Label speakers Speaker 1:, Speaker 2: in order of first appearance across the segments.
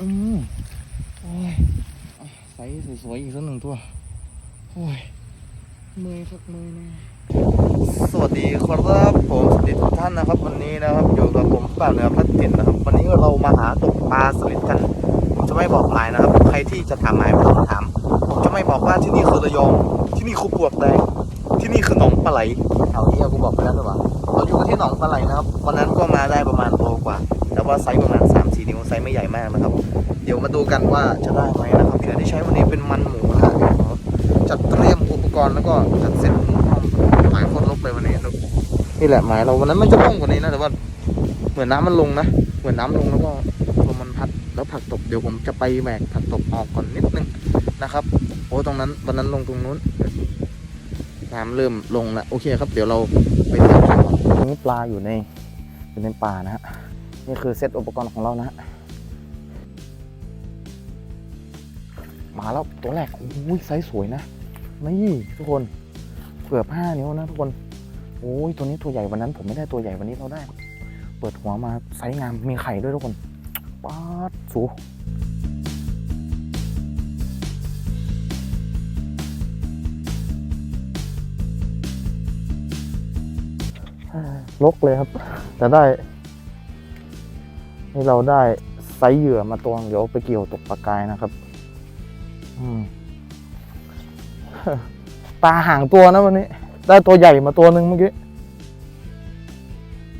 Speaker 1: อืมโอ้ยใสสวยๆอีกสักหนึ่งตัว โอ้ย เมื่อยสักเมื่อยน่สวัสดีครับผมสวัสดีทุกท่านนะครับ วันนี้นะครับอยู่กับผมป่าเหนือพัดถิ่นนะครับ วันนี้เรามาหาตกปลาสลิดกันผมจะไม่บอกหมายนะครับ ใครที่จะถามหมายไม่ต้องถาม ผมจะไม่บอกว่าที่นี่คือระยอง ที่นี่คือปวกแดงที่นี่คือหนองปลาไหลแถวนี้กูบอกไปแล้วหรือเปล่า อยู่กันที่หนองปลาไหลนะครับวันนั้นก็มาได้ประมาณโลกว่า แต่ว่าไซส์ประมาณ3 4นิ้วไซส์ไม่ใหญ่มากนะครับ เดี๋ยวมาดูกันว่าจะได้ไหมนะครับเหยื่อที่ใช้วันนี้เป็นมันหมูนะฮะจัดเตรียมอุปกรณ์แล้วก็จัดเซ็ตหมูพร้อมหมายคนลบไปวันนี้ครับนี่แหละหมายเราวันนั้นมันจะล่องกว่านี้นะแต่ว่าเหมือนน้ำมันลงนะเหมือนน้ำลงแล้วก็ลมมันพัดแล้วผักตบเดี๋ยวผมจะไปแหวกผักตบออกก่อนนิดนึงนะครับโอ้ตรงนั้นวันนั้นลงตรงนู้น น้ำเริ่มลงแล้วโอเคครับ เดี๋ยวเราไปเที่ยวกันตรงนี้ปลาอยู่ในอยู่ในป่านะฮะนี่คือเซตอุปกรณ์ของเรานะฮะมาแล้วตัวแรกโอ้ยไซส์สวยนะนี่ทุกคนเกือบห้านิ้วนะทุกคนโอ้ยตัวนี้ตัวใหญ่วันนั้น ผมไม่ได้ตัวใหญ่วันนี้เราได้ เปิดหัวมาไซส์งามมีไข่ด้วยทุกคนป๊าดสู ลกเลยครับ แต่ได้ นี่เราได้ไซเหยื่อมาตัวเดี๋ยวไปเกี่ยวตกปลากายนะครับ อืมปลาห่างตัวนะวันนี้ ได้ตัวใหญ่มาตัวหนึ่งเมื่อกี้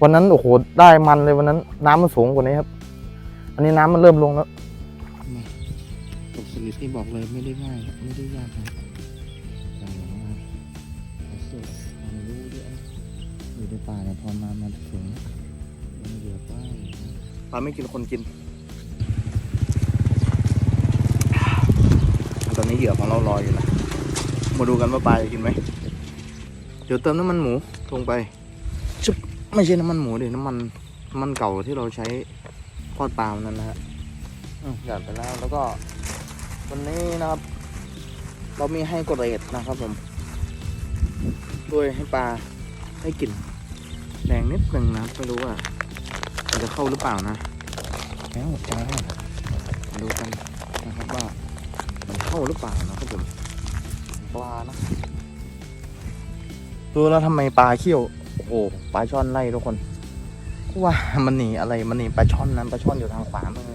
Speaker 1: วันนั้นโอ้โหได้มันเลยวันนั้น น้ำมันสูงกว่านี้ครับ อันนี้น้ำมันเริ่มลงแล้วตกสลิดที่บอกเลยไม่ได้ง่าย ไม่ได้ยากนะแต่ว่าสุดความรู้ด้วย อยู่ในป่าเนี่ยพอมามาถึงมันเหลือป้ายปลาไม่กินคนกิน ตอนนี้เหยื่อของเราลอยอยู่นะมาดูกันว่าปลาจะกินไหมเดี๋ยวเติมน้ำมันหมูลงไปชุบไม่ใช่น้ำมันหมูดิน้ำมันน้ำมันเก่าที่เราใช้ทอดปลาวันนั้นนะฮะหยอดไปแล้วแล้วก็วันนี้นะครับ เรามีให้กรเรดนะครับผมด้วยให้ปลาให้กิน แดงนิดหนึ่งนะ ไม่รู้ว่ามันจะเข้าหรือเปล่านะแล้วปลามาดูกันนะครับว่า มันเข้าหรือเปล่านะครับผมปลานะดูแล้วทำไมปลาเขี้ยว โอ้โหปลาช่อนไล่ทุกคนว่ามันหนีอะไรมันหนีปลาช่อนนั้นปลาช่อนอยู่ทางขวามือ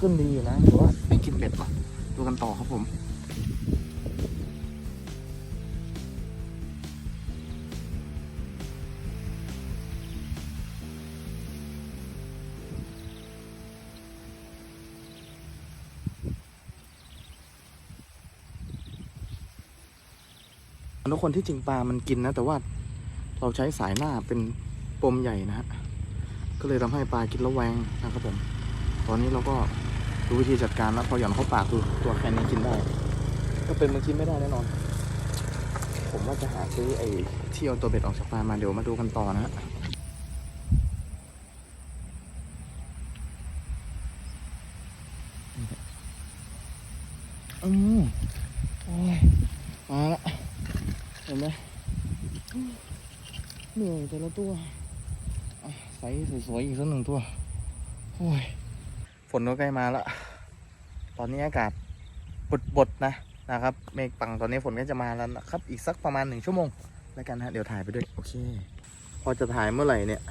Speaker 1: ขึ้นดีอยู่นะหรือว่าไปกินเบ็ดวะดูกันต่อครับผม ทุกคนที่จริงปลามันกินนะ แต่ว่าเราใช้สายหน้าเป็นปมใหญ่นะฮะก็เลยทำให้ปลากินแล้วแวงนะครับผม ตอนนี้เราก็รู้วิธีจัดการแล้วพอหย่อนเข้าปากดูตัวแค่นี้กินได้ ก็เป็นมันกินไม่ได้แน่นอน ผมว่าจะหาซื้อไอ้ที่เอาตัวเบ็ดออกจากปลามาเดี๋ยวมาดูกันต่อนะฮะอืมโอ้ยมาละเห็นไหมเหนื่อยแต่ละตัวใสสวยๆอีกสักหนึ่งตัวโอ้ยฝนก็ใกล้มาแล้วตอนนี้อากาศบดบดๆนะนะครับ เมฆปังตอนนี้ฝนก็จะมาแล้วนะครับ อีกสักประมาณหนึ่งชั่วโมงแล้วกันฮะเดี๋ยวถ่ายไปด้วยโอเค พอจะถ่ายเมื่อไหร่เนี่ย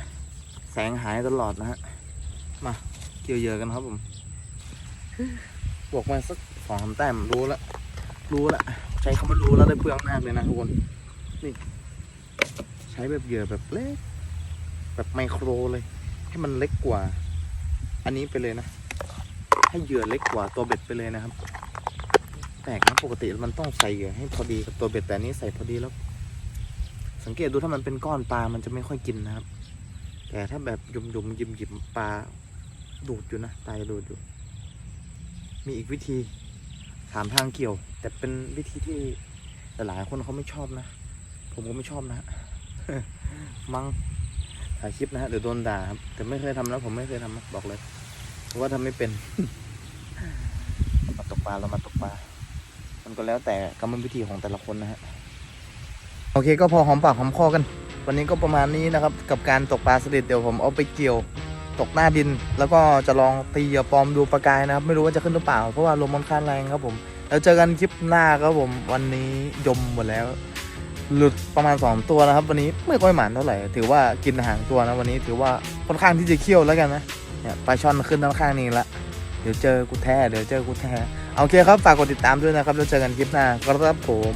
Speaker 1: แสงหายตลอดนะฮะมาเกี่ยวเยื่อกันครับผมบวกมาสักสองสามแต้มรู้แล้ว รู้แล้วใช้คำว่ารู้แล้วได้เปลืองมากเลยนะทุกคน นี่ ใช้แบบเหยื่อแบบเล็ก แบบไมโครเลย ให้มันเล็กกว่า อันนี้ไปเลยนะ ให้เหยื่อเล็กกว่าตัวเบ็ดไปเลยนะครับ แปลกนะปกติมันต้องใส่เหยื่อให้พอดีกับตัวเบ็ดแต่นี้ใส่พอดีแล้ว สังเกตดูถ้ามันเป็นก้อนปลา มันจะไม่ค่อยกินนะครับ แต่ถ้าแบบยุ่มยุ่มๆยิมยิมๆปลาดูดอยู่นะตายดูดอยู่ มีอีกวิธี ถามทางเกี่ยว แต่เป็นวิธีที่หลายคนเขาไม่ชอบนะ ผมก็ไม่ชอบนะมังถ่ายคลิปนะฮะเดี๋ยวโดนด่าครับแต่ไม่เคยทำแล้วผมไม่เคยทำนะบอกเลยเพราะว่าทำไม่เป็นมาตกปลาเรามาตกปลา มันก็แล้วแต่กรรมวิธีของแต่ละคนนะฮะโอเคก็พอหอมปากหอมคอกัน วันนี้ก็ประมาณนี้นะครับ กับการตกปลาสลิดเดี๋ยวผมเอาไปเกี่ยว ตกหน้าดิน แล้วก็จะลองตีเหยื่อปลอมดูปลากายนะครับ ไม่รู้ว่าจะขึ้นหรือเปล่า เพราะว่าลมมันค่อนข้างแรงครับผมแล้วเจอกันคลิปหน้าครับผมวันนี้ยมหมดแล้ว หลุดประมาณ 2 ตัวนะครับ วันนี้ไม่ค่อยหมานเท่าไหร่ถือว่ากินอาหารตัวนะวันนี้ถือว่าค่อนข้างที่จะเคี่ยวแล้วกันนะเนี่ยปลาช่อนขึ้นด้านข้างนี้ละเดี๋ยวเจอกูแท้เดี๋ยวเจอกูแท้โอเคครับฝากกดติดตามด้วยนะครับแล้วเจอกันคลิปหน้าครับผม